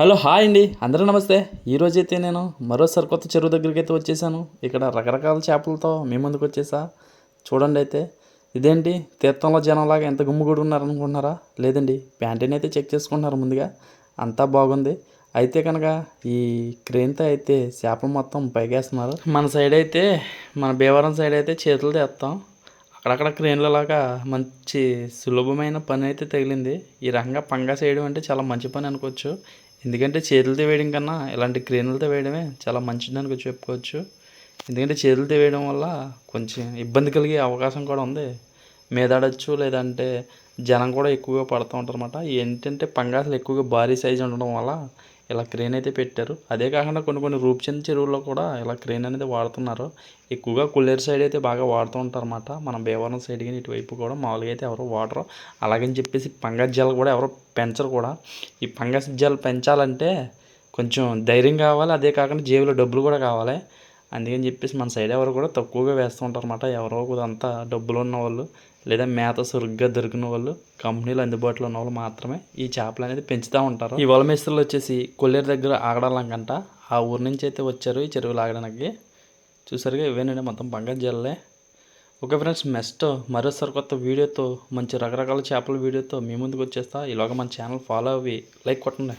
Hello hi అండి. అందరూ నమస్తే. ఈరోజైతే నేను మరోసారి కొత్త చెరువు దగ్గరికి అయితే వచ్చేసాను. ఇక్కడ రకరకాల చేపలతో మీ ముందుకు వచ్చేసా. చూడండి అయితే. ఇదేంటి? తీర్థంలో జనంలాగా ఎంత గుమ్ముగూడి ఉన్నారనుకుంటున్నారా? లేదండి. ప్యాంటీని అయితే చెక్ చేసుకుంటున్నారు ముందుగా. అంతా బాగుంది. అయితే కనుక ఈ క్రేన్తో అయితే చేపలు మొత్తం పైకేస్తున్నారు. మన సైడ్ అయితే మన భీమవరం సైడ్ అయితే చేతులు తెస్తాం. అక్కడక్కడ క్రేన్లలాగా మంచి సులభమైన పని అయితే తగిలింది. ఈ రకంగా పంగా చేయడం అంటే చాలా మంచి పని అనుకోవచ్చు. ఎందుకంటే చేతులతో వేయడం కన్నా ఇలాంటి క్రేన్లతో వేయడమే చాలా మంచిది అనుకో చెప్పుకోవచ్చు. ఎందుకంటే చేతులతో వేయడం వల్ల కొంచెం ఇబ్బంది కలిగే అవకాశం కూడా ఉంది. మీదాడచ్చు లేదంటే జనం కూడా ఎక్కువగా పడుతూ ఉంటారు అనమాట ఏంటంటే పంగాసులు ఎక్కువగా భారీ సైజు ఉండడం వల్ల ఇలా క్రేన్ అయితే పెట్టారు. అదే కాకుండా కొన్ని కొన్ని రూప్చంద్ చెరువుల్లో కూడా ఇలా క్రేన్ అనేది వాడుతున్నారు. ఎక్కువగా కుల్లేరు సైడ్ అయితే బాగా వాడుతూ ఉంటారు అన్నమాట మన భీమవరం సైడ్ కానీ ఇటువైపు కూడా మామూలుగా అయితే ఎవరు వాడరు. అలాగని చెప్పేసి పంగస్ జల్ కూడా ఎవరు పెంచరు కూడా. ఈ పంగస్ జల్ పెంచాలంటే కొంచెం ధైర్యం కావాలి. అదే కాకుండా జేబులో డబ్బులు కూడా కావాలి. అందుకని చెప్పేసి మన సైడ్ ఎవరు కూడా తక్కువగా వేస్తూ ఉంటారు అనమాట ఎవరో అంతా డబ్బులు ఉన్న వాళ్ళు లేదా మేత సురుగ్గా దొరికిన వాళ్ళు కంపెనీలు అందుబాటులో ఉన్న వాళ్ళు మాత్రమే ఈ చేపలు అనేది పెంచుతూ ఉంటారు. ఈ వల మేస్త్రులు వచ్చేసి కొల్లేరు దగ్గర ఆగడాలంకంట. ఆ ఊరు నుంచి అయితే వచ్చారు ఈ చెరువులు ఆగడానికి చూసారుగా ఇవేనండి మొత్తం పంకజ్ జల్లే. ఓకే ఫ్రెండ్స్ నెక్స్ట్ మరోసారి కొత్త వీడియోతో మంచి రకరకాల చేపల వీడియోతో మీ ముందుకు వచ్చేస్తా. ఇలాగ మన ఛానల్ ఫాలో అవి లైక్ కొట్టండి.